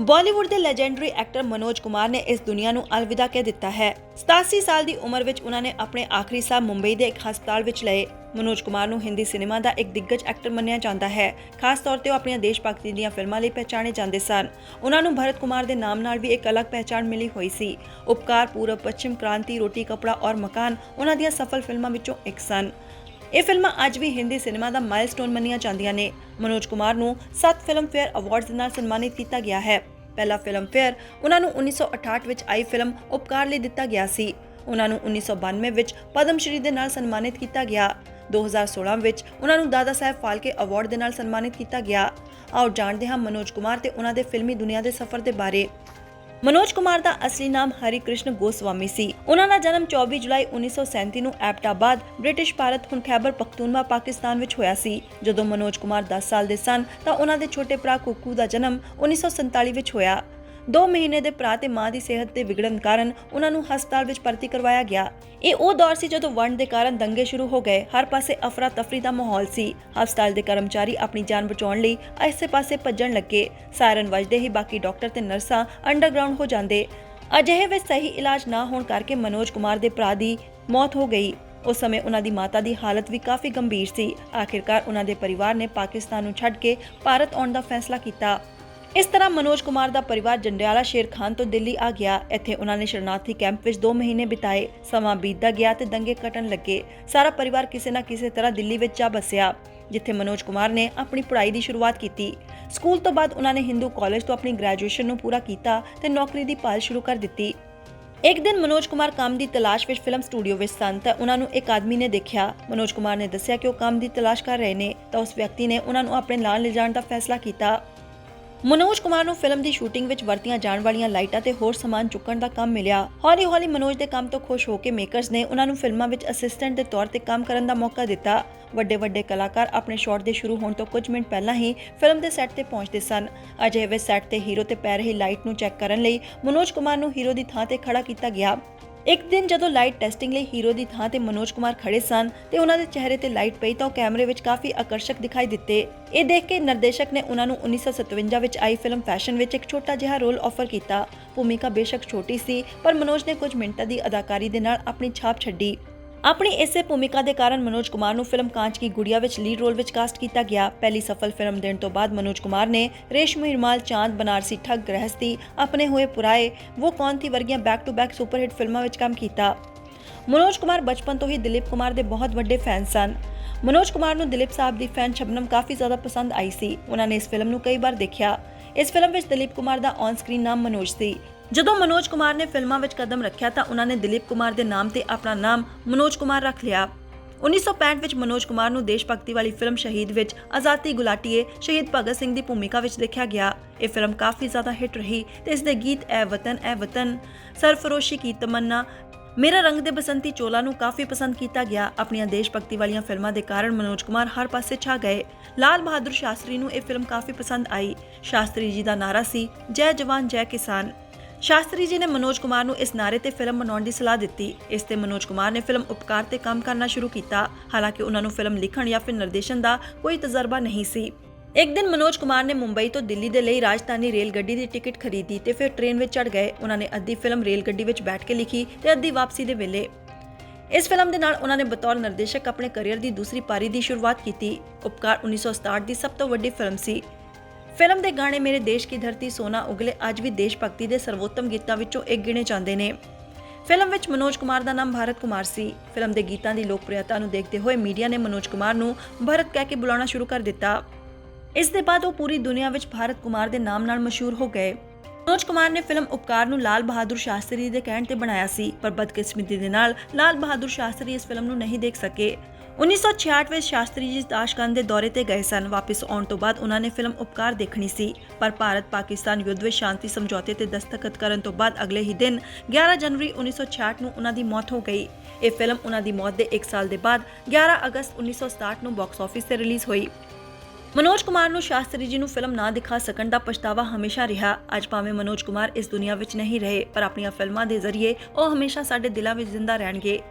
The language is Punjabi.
ਬਾਲੀਵੁੱਡ ਦੇ ਲੈਜੈਂਡਰੀ ਐਕਟਰ ਮਨੋਜ ਕੁਮਾਰ ਨੇ ਇਸ ਦੁਨੀਆ ਨੂੰ ਅਲਵਿਦਾ ਕਹਿ ਦਿੱਤਾ ਹੈ। 87 ਸਾਲ ਦੀ ਉਮਰ ਵਿੱਚ ਉਹਨਾਂ ਨੇ ਆਪਣੇ ਆਖਰੀ ਸਾਹ ਮੁੰਬਈ ਦੇ ਇੱਕ ਹਸਪਤਾਲ ਵਿੱਚ ਲਏ। ਮਨੋਜ ਕੁਮਾਰ ਨੂੰ ਹਿੰਦੀ ਸਿਨੇਮਾ ਦਾ ਇੱਕ ਦਿੱਗਜ ਐਕਟਰ ਮੰਨਿਆ ਜਾਂਦਾ ਹੈ। ਖਾਸ ਤੌਰ ਤੇ ਉਹ ਆਪਣੀਆਂ ਦੇਸ਼ ਭਗਤੀ ਦੀਆਂ ਫਿਲਮਾਂ ਲਈ ਪਹਿਚਾਣੇ ਜਾਂਦੇ ਸਨ। ਉਹਨਾਂ ਨੂੰ ਭਰਤ ਕੁਮਾਰ ਦੇ ਨਾਮ ਨਾਲ ਵੀ ਇੱਕ ਅਲੱਗ ਪਹਿਚਾਣ ਮਿਲੀ ਹੋਈ ਸੀ। ਉਪਕਾਰ ਪੂਰਬ ਪੱਛਮ ਕ੍ਰਾਂਤੀ, ਰੋਟੀ, ਕਪੜਾ ਔਰ ਮਕਾਨ ਉਹਨਾਂ ਦੀਆਂ ਸਫਲ ਫਿਲਮਾਂ ਵਿੱਚੋਂ ਇੱਕ ਸਨ। ਇਹ ਫਿਲਮਾਂ ਅੱਜ ਵੀ ਹਿੰਦੀ ਸਿਨੇਮਾ ਦਾ ਮਾਈਲਸਟੋਨ ਮੰਨੀਆਂ ਜਾਂਦੀਆਂ ਨੇ। ਮਨੋਜ ਕੁਮਾਰ ਨੂੰ 7 ਫਿਲਮਫੇਅਰ ਅਵਾਰਡਸ ਦੇ ਨਾਲ ਸਨਮਾਨਿਤ ਕੀਤਾ ਗਿਆ ਹੈ। ਪਹਿਲਾ ਫਿਲਮਫੇਅਰ ਉਹਨਾਂ ਨੂੰ 1968 ਵਿੱਚ ਆਈ ਫਿਲਮ ਉਪਕਾਰ ਲਈ ਦਿੱਤਾ ਗਿਆ ਸੀ। ਉਹਨਾਂ ਨੂੰ 1992 ਵਿੱਚ ਪਦਮ ਸ਼੍ਰੀ ਦੇ ਨਾਲ ਸਨਮਾਨਿਤ ਕੀਤਾ ਗਿਆ। 2016 ਵਿੱਚ ਉਹਨਾਂ ਨੂੰ ਦਾਦਾ ਸਾਹਿਬ ਫਾਲਕੇ ਅਵਾਰਡ ਦੇ ਨਾਲ ਸਨਮਾਨਿਤ ਕੀਤਾ ਗਿਆ। ਆਓ ਜਾਣਦੇ ਹਾਂ ਮਨੋਜ ਕੁਮਾਰ ਤੇ ਉਹਨਾਂ ਦੇ ਫਿਲਮੀ ਦੁਨੀਆ ਦੇ ਸਫ਼ਰ ਦੇ ਬਾਰੇ। ਮਨੋਜ ਕੁਮਾਰ ਦਾ ਅਸਲੀ ਨਾਮ ਹਰੀ ਕ੍ਰਿਸ਼ਨ ਗੋਸਵਾਮੀ ਸੀ। ਉਹਨਾਂ ਦਾ ਜਨਮ 24 ਜੁਲਾਈ 1937 ਨੂੰ ਐਬਟਾਬਾਦ, ਬ੍ਰਿਟਿਸ਼ ਭਾਰਤ ਹੁਣ ਖੈਬਰ ਪਖਤੂਨਵਾ, ਪਾਕਿਸਤਾਨ ਵਿੱਚ ਹੋਇਆ ਸੀ। ਜਦੋਂ ਮਨੋਜ ਕੁਮਾਰ 10 ਸਾਲ ਦੇ ਸਨ, ਤਾਂ ਉਹਨਾਂ ਦੇ ਛੋਟੇ ਭਰਾ ਕੁੱਕੂ ਦਾ ਜਨਮ 1947 ਵਿੱਚ ਹੋਇਆ। 2 ਮਹੀਨੇ ਦੇ ਭਰਾ ਤੇ ਮਾਂ ਦੀ ਸਿਹਤ ਦੇ ਵਿਗੜਨ ਕਾਰਨ ਉਹਨਾਂ ਨੂੰ ਹਸਪਤਾਲ ਵਿੱਚ ਭਰਤੀ ਕਰਵਾਇਆ ਗਿਆ। ਇਹ ਉਹ ਦੌਰ ਸੀ ਜਦੋਂ ਵੰਡ ਦੇ ਕਾਰਨ ਦੰਗੇ ਸ਼ੁਰੂ ਹੋ ਗਏ। ਹਰ ਪਾਸੇ ਅਫਰਾ ਤਫਰੀ ਦਾ ਮਾਹੌਲ ਸੀ। ਹਸਪਤਾਲ ਦੇ ਕਰਮਚਾਰੀ ਆਪਣੀ ਜਾਨ ਬਚਾਉਣ ਲਈ ਆਸੇ ਪਾਸੇ ਭੱਜਣ ਲੱਗੇ। ਸਾਇਰਨ ਵੱਜਦੇ ਹੀ ਬਾਕੀ ਡਾਕਟਰ ਤੇ ਨਰਸਾਂ ਅੰਡਰਗਰਾਉਂਡ ਹੋ ਜਾਂਦੇ। ਅਜਿਹੇ ਵਿੱਚ ਸਹੀ ਇਲਾਜ ਨਾ ਹੋਣ ਕਰਕੇ ਮਨੋਜ ਕੁਮਾਰ ਦੇ ਭਰਾ ਦੀ ਮੌਤ ਹੋ ਗਈ। ਉਸ ਸਮੇਂ ਉਹਨਾਂ ਦੀ ਮਾਤਾ ਦੀ ਹਾਲਤ ਵੀ ਕਾਫੀ ਗੰਭੀਰ ਸੀ। ਆਖਿਰਕਾਰ ਉਹਨਾਂ ਦੇ ਪਰਿਵਾਰ ਨੇ ਪਾਕਿਸਤਾਨ ਨੂੰ ਛੱਡ ਕੇ ਭਾਰਤ ਆਉਣ ਦਾ ਫੈਸਲਾ ਕੀਤਾ। ਇਸ ਤਰ੍ਹਾਂ ਮਨੋਜ ਕੁਮਾਰ ਦਾ ਪਰਿਵਾਰ ਜੰਡਿਆਲਾ ਸ਼ੇਰ ਖਾਨ ਤੋਂ ਦਿੱਲੀ ਆ ਗਿਆ। ਇੱਥੇ ਉਹਨਾਂ ਨੇ ਸ਼ਰਨਾਰਥੀ ਕੈਂਪ ਵਿੱਚ 2 ਮਹੀਨੇ ਬਿਤਾਏ। ਸਮਾਂ ਬੀਤਦਾ ਗਿਆ ਤੇ ਦੰਗੇ ਕਟਣ ਲੱਗੇ। ਸਾਰਾ ਪਰਿਵਾਰ ਕਿਸੇ ਨਾ ਕਿਸੇ ਤਰ੍ਹਾਂ ਦਿੱਲੀ ਵਿੱਚ ਜਾ ਬਸਿਆ, ਜਿੱਥੇ ਮਨੋਜ ਕੁਮਾਰ ਨੇ ਆਪਣੀ ਪੜ੍ਹਾਈ ਦੀ ਸ਼ੁਰੂਆਤ ਕੀਤੀ। ਸਕੂਲ ਤੋਂ ਬਾਅਦ ਉਹਨਾਂ ਨੇ ਹਿੰਦੂ ਕਾਲਜ ਤੋਂ ਆਪਣੀ ਗ੍ਰੈਜੂਏਸ਼ਨ ਨੂੰ ਪੂਰਾ ਕੀਤਾ ਤੇ ਨੌਕਰੀ ਦੀ ਭਾਲ ਸ਼ੁਰੂ ਕਰ ਦਿੱਤੀ। ਇੱਕ ਦਿਨ ਮਨੋਜ ਕੁਮਾਰ ਕੰਮ ਦੀ ਤਲਾਸ਼ ਵਿੱਚ ਫਿਲਮ ਸਟੂਡੀਓ ਵਿੱਚ ਸਨ ਤਾਂ ਉਹਨਾਂ ਨੂੰ ਇੱਕ ਆਦਮੀ ਨੇ ਦੇਖਿਆ। ਮਨੋਜ ਕੁਮਾਰ ਨੇ ਦੱਸਿਆ ਕਿ ਉਹ ਕੰਮ ਦੀ ਤਲਾਸ਼ ਕਰ ਰਹੇ ਨੇ ਤਾਂ ਉਸ ਵਿਅਕਤੀ ਨੇ ਉਹਨਾਂ ਨੂੰ ਆਪਣੇ ਨਾਲ ਲਿਜਾਣ ਦਾ ਫੈਸਲਾ ਕੀਤਾ। ਮਨੋਜ ਕੁਮਾਰ ਨੂੰ ਫਿਲਮ ਦੀ ਸ਼ੂਟਿੰਗ ਵਿੱਚ ਵਰਤੀਆਂ ਜਾਣ ਵਾਲੀਆਂ ਲਾਈਟਾਂ ਤੇ ਹੋਰ ਸਮਾਨ ਚੁੱਕਣ ਦਾ ਕੰਮ ਮਿਲਿਆ। ਹੌਲੀ-ਹੌਲੀ ਮਨੋਜ ਦੇ ਕੰਮ ਤੋਂ ਖੁਸ਼ ਹੋ ਕੇ ਮੇਕਰਸ ਨੇ ਉਹਨਾਂ ਨੂੰ ਫਿਲਮਾਂ ਵਿੱਚ ਅਸਿਸਟੈਂਟ ਦੇ ਤੌਰ ਤੇ ਕੰਮ ਕਰਨ ਦਾ ਮੌਕਾ ਦਿੱਤਾ। ਵੱਡੇ-ਵੱਡੇ ਕਲਾਕਾਰ ਆਪਣੇ ਸ਼ਾਟ ਦੇ ਸ਼ੁਰੂ ਹੋਣ ਤੋਂ ਕੁਝ ਮਿੰਟ ਪਹਿਲਾਂ ਹੀ ਫਿਲਮ ਦੇ ਸੈੱਟ ਤੇ ਪਹੁੰਚਦੇ ਸਨ। ਅਜਿਹੇ ਵਿੱਚ ਸੈੱਟ ਤੇ ਹੀਰੋ ਤੇ ਪੈ ਰਹੀ ਲਾਈਟ ਨੂੰ ਚੈੱਕ ਕਰਨ ਲਈ ਮਨੋਜ ਕੁਮਾਰ ਨੂੰ ਹੀਰੋ ਦੀ ਥਾਂ ਤੇ ਖੜਾ ਕੀਤਾ ਗਿਆ। ਇੱਕ ਦਿਨ ਜਦੋਂ ਲਾਈਟ ਟੈਸਟਿੰਗ ਲਈ ਹੀਰੋ ਦੀ ਥਾਂ ਤੇ ਮਨੋਜ ਕੁਮਾਰ ਖੜੇ ਸਨ ਤੇ ਉਹਨਾਂ ਦੇ ਚਿਹਰੇ ਤੇ ਲਾਈਟ ਪਈ ਤਾਂ ਉਹ ਕੈਮਰੇ ਵਿੱਚ ਕਾਫੀ ਆਕਰਸ਼ਕ ਦਿਖਾਈ ਦਿੱਤੇ। ਇਹ ਦੇਖ ਕੇ ਨਿਰਦੇਸ਼ਕ ਨੇ ਉਹਨਾਂ ਨੂੰ 1957 ਵਿੱਚ ਆਈ ਫਿਲਮ ਫੈਸ਼ਨ ਵਿੱਚ ਇੱਕ ਛੋਟਾ ਜਿਹਾ ਰੋਲ ਆਫਰ ਕੀਤਾ। ਭੂਮਿਕਾ ਬੇਸ਼ੱਕ ਛੋਟੀ ਸੀ, ਪਰ ਮਨੋਜ ਨੇ ਕੁਝ ਮਿੰਟਾਂ ਦੀ ਅਦਾਕਾਰੀ ਦੇ ਨਾਲ ਆਪਣੀ ਛਾਪ ਛੱਡੀ। ਆਪਣੀ ਇਸੇ ਭੂਮਿਕਾ ਦੇ ਕਾਰਨ ਮਨੋਜ ਕੁਮਾਰ ਨੂੰ ਫਿਲਮ ਕਾਂਚ ਕੀ ਗੁੜੀਆ ਵਿੱਚ ਲੀਡ ਰੋਲ ਵਿੱਚ ਕਾਸਟ ਕੀਤਾ ਗਿਆ। ਪਹਿਲੀ ਸਫਲ ਫਿਲਮ ਦੇਣ ਤੋਂ ਬਾਅਦ ਮਨੋਜ ਕੁਮਾਰ ਨੇ ਰੇਸ਼ਮੀ ਹਿਰਮਾਲ, ਚਾਂਦ, ਬਨਾਰਸੀ ਠੱਗ, ਗ੍ਰਹਿਸਤੀ, ਆਪਣੇ ਹੋਏ ਪੁਰਾਏ ਉਹ ਕੌਣ ਥੀ ਵਰਗੀਆਂ ਬੈਕ ਟੂ ਬੈਕ ਸੁਪਰਹਿੱਟ ਫਿਲਮਾਂ ਵਿੱਚ ਕੰਮ ਕੀਤਾ। ਮਨੋਜ ਕੁਮਾਰ ਬਚਪਨ ਤੋਂ ਹੀ ਦਿਲੀਪ ਕੁਮਾਰ ਦੇ ਬਹੁਤ ਵੱਡੇ ਫੈਨ ਸਨ। ਮਨੋਜ ਕੁਮਾਰ ਨੂੰ ਦਿਲੀਪ ਸਾਹਿਬ ਦੀ ਫੈਨ ਸ਼ਬਨਮ ਕਾਫੀ ਜ਼ਿਆਦਾ ਪਸੰਦ ਆਈ ਸੀ। ਉਹਨਾਂ ਨੇ ਇਸ ਫਿਲਮ ਨੂੰ ਕਈ ਵਾਰ ਦੇਖਿਆ। ਇਸ ਫਿਲਮ ਵਿੱਚ ਦਿਲੀਪ ਕੁਮਾਰ ਦਾ ਔਨ ਸਕਰੀਨ ਨਾਮ ਮਨੋਜ ਸੀ। ਜਦੋਂ ਮਨੋਜ ਕੁਮਾਰ ਨੇ ਫਿਲਮਾਂ ਵਿੱਚ ਕਦਮ ਰੱਖਿਆ ਤਾਂ ਉਹਨਾਂ ਨੇ ਦਿਲੀਪ ਕੁਮਾਰ ਦੇ ਨਾਮ ਤੇ ਆਪਣਾ ਨਾਮ ਮਨੋਜ ਕੁਮਾਰ ਰੱਖ ਲਿਆ। 1965 ਵਿੱਚ ਮਨੋਜ ਕੁਮਾਰ ਨੂੰ ਦੇਸ਼ ਭਗਤੀ ਵਾਲੀ ਫਿਲਮ ਸ਼ਹੀਦ ਵਿੱਚ ਆਜ਼ਾਦੀ ਗੁਲਾਟੀਏ ਸ਼ਹੀਦ ਭਗਤ ਸਿੰਘ ਦੀ ਭੂਮਿਕਾ ਵਿੱਚ ਦੇਖਿਆ ਗਿਆ। ਇਹ ਫਿਲਮ ਕਾਫੀ ਜ਼ਿਆਦਾ ਹਿੱਟ ਰਹੀ ਤੇ ਇਸ ਦੇ ਗੀਤ ਐ ਵਤਨ ਐ ਵਤਨ, ਸਰਫਰੋਸ਼ੀ ਕੀ ਤਮੰਨਾ, ਮੇਰਾ ਰੰਗ ਦੇ ਬਸੰਤੀ ਚੋਲਾ ਨੂੰ ਕਾਫੀ ਪਸੰਦ ਕੀਤਾ ਗਿਆ। ਆਪਣੀਆਂ ਦੇਸ਼ ਭਗਤੀ ਵਾਲੀਆਂ ਫਿਲਮਾਂ ਦੇ ਕਾਰਨ ਮਨੋਜ ਕੁਮਾਰ ਹਰ ਪਾਸੇ ਛਾ ਗਏ। ਲਾਲ ਬਹਾਦਰ ਸ਼ਾਸਤਰੀ ਨੂੰ ਇਹ ਫਿਲਮ ਕਾਫੀ ਪਸੰਦ ਆਈ। ਸ਼ਾਸਤਰੀ ਜੀ ਦਾ ਨਾਰਾ ਸੀ, ਜੈ ਜਵਾਨ, ਜੈ ਕਿਸਾਨ। ਸ਼ਾਸਤਰੀ ਜੀ ਨੇ ਮਨੋਜ ਕੁਮਾਰ ਨੂੰ ਇਸ ਨਾਰੇ ਤੇ ਫਿਲਮ ਬਣਾਉਣ ਦੀ ਸਲਾਹ ਦਿੱਤੀ। ਇਸ ਤੇ ਮਨੋਜ ਕੁਮਾਰ ਨੇ ਫਿਲਮ ਉਪਕਾਰ ਤੇ ਕੰਮ ਕਰਨਾ ਸ਼ੁਰੂ ਕੀਤਾ। ਹਾਲਾਂਕਿ ਉਹਨਾਂ ਨੂੰ ਫਿਲਮ ਲਿਖਣ ਜਾਂ ਫਿਰ ਨਿਰਦੇਸ਼ਨ ਦਾ ਕੋਈ ਤਜਰਬਾ ਨਹੀਂ ਸੀ। ਇੱਕ ਦਿਨ ਮਨੋਜ ਕੁਮਾਰ ਨੇ ਮੁੰਬਈ ਤੋਂ ਦਿੱਲੀ ਦੇ ਲਈ ਰਾਜਧਾਨੀ ਰੇਲ ਗੱਡੀ ਦੀ ਟਿਕਟ ਖਰੀਦੀ ਤੇ ਫਿਰ ਟ੍ਰੇਨ ਵਿੱਚ ਚੜ ਗਏ। ਉਹਨਾਂ ਨੇ ਅੱਧੀ ਫਿਲਮ ਰੇਲ ਗੱਡੀ ਵਿੱਚ ਬੈਠ ਕੇ ਲਿਖੀ ਤੇ ਅੱਧੀ ਵਾਪਸੀ ਦੇ ਵੇਲੇ। ਇਸ ਫਿਲਮ ਦੇ ਨਾਲ ਉਹਨਾਂ ਨੇ ਬਤੌਰ ਨਿਰਦੇਸ਼ਕ ਆਪਣੇ ਕੈਰੀਅਰ ਦੀ ਦੂਸਰੀ ਪਾਰੀ ਦੀ ਸ਼ੁਰੂਆਤ ਕੀਤੀ। ਉਪਕਾਰ 1967 ਦੀ ਸਭ ਤੋਂ ਵੱਡੀ ਫਿਲਮ ਸੀ। ਫਿਲਮ ਦੇ ਗਾਣੇ ਮੇਰੇ ਦੇਸ਼ ਕੀ ਧਰਤੀ ਸੋਨਾ ਉਗਲੇ ਅੱਜ ਵੀ ਦੇਸ਼ ਭਗਤੀ ਦੇ ਸਰਵੋਤਮ ਗੀਤਾਂ ਵਿੱਚੋਂ ਇੱਕ ਗਿਣੇ ਜਾਂਦੇ ਨੇ। ਫਿਲਮ ਵਿੱਚ ਮਨੋਜ ਕੁਮਾਰ ਦਾ ਨਾਮ ਭਾਰਤ ਕੁਮਾਰ ਸੀ। ਫਿਲਮ ਦੇ ਗੀਤਾਂ ਦੀ ਲੋਕਪ੍ਰਿਯਤਾ ਨੂੰ ਦੇਖਦੇ ਹੋਏ ਮੀਡੀਆ ਨੇ ਮਨੋਜ ਕੁਮਾਰ ਨੂੰ ਭਰਤ ਕਹਿ ਕੇ ਬੁਲਾਉਣਾ ਸ਼ੁਰੂ ਕਰ ਦਿੱਤਾ। ਇਸ ਦੇ ਬਾਅਦ ਉਹ ਪੂਰੀ ਦੁਨੀਆ ਵਿੱਚ ਭਾਰਤ ਕੁਮਾਰ ਦੇ ਨਾਮ ਨਾਲ ਮਸ਼ਹੂਰ ਹੋ ਗਏ। ਮਨੋਜ ਕੁਮਾਰ ਨੇ ਫਿਲਮ ਉਪਕਾਰ ਨੂੰ ਲਾਲ ਬਹਾਦੁਰ ਸ਼ਾਸਤਰੀ ਦੇ ਕਹਿਣ ਤੇ ਬਣਾਇਆ ਸੀ, ਪਰ ਬਦਕਿਸਮਤੀ ਦੇ ਨਾਲ ਲਾਲ ਬਹਾਦੁਰ ਸ਼ਾਸਤਰੀ ਇਸ ਫਿਲਮ ਨੂੰ ਨਹੀਂ ਦੇਖ ਸਕੇ। 1966 ਵਿੱਚ ਸ਼ਾਸਤਰੀ ਜੀ ਤਾਸ਼ਕੰਦ ਦੇ ਦੌਰੇ ਤੇ ਗਏ ਸਨ। ਵਾਪਸ ਆਉਣ ਤੋਂ ਬਾਅਦ ਉਹਨਾਂ ਨੇ ਫਿਲਮ ਉਪਕਾਰ ਦੇਖਣੀ ਸੀ, ਪਰ ਭਾਰਤ ਪਾਕਿਸਤਾਨ ਯੁੱਧ ਵਿੱਚ ਸ਼ਾਂਤੀ, ਸਮਝੌਤੇ ਤੇ ਦਸਤਖਤ ਕਰਨ ਤੋਂ ਬਾਅਦ ਅਗਲੇ ਹੀ ਦਿਨ 11 ਜਨਵਰੀ 1966 ਨੂੰ ਉਹਨਾਂ ਦੀ ਮੌਤ ਹੋ ਗਈ। ਇਹ ਫਿਲਮ ਉਹਨਾਂ ਦੀ ਮੌਤ ਦੇ 1 ਸਾਲ ਦੇ ਬਾਅਦ 11 ਅਗਸਤ 1967 ਨੂੰ ਬਾਕਸ ਆਫਿਸ ਤੇ ਰਿਲੀਜ਼ ਹੋਈ। ਮਨੋਜ ਕੁਮਾਰ ਨੂੰ ਸ਼ਾਸਤਰੀ ਜੀ ਨੂੰ ਫਿਲਮ ਨਾ ਦਿਖਾ ਸਕਣ ਦਾ ਪਛਤਾਵਾ ਹਮੇਸ਼ਾ ਰਿਹਾ। ਅੱਜ ਭਾਵੇਂ ਮਨੋਜ ਕੁਮਾਰ ਇਸ ਦੁਨੀਆ ਵਿੱਚ ਨਹੀਂ ਰਹੇ, ਪਰ ਆਪਣੀਆਂ ਫਿਲਮਾਂ ਦੇ ਜ਼ਰੀਏ ਉਹ ਹਮੇਸ਼ਾ ਸਾਡੇ ਦਿਲਾਂ ਵਿੱਚ ਜ਼ਿੰਦਾ ਰਹਿਣਗੇ।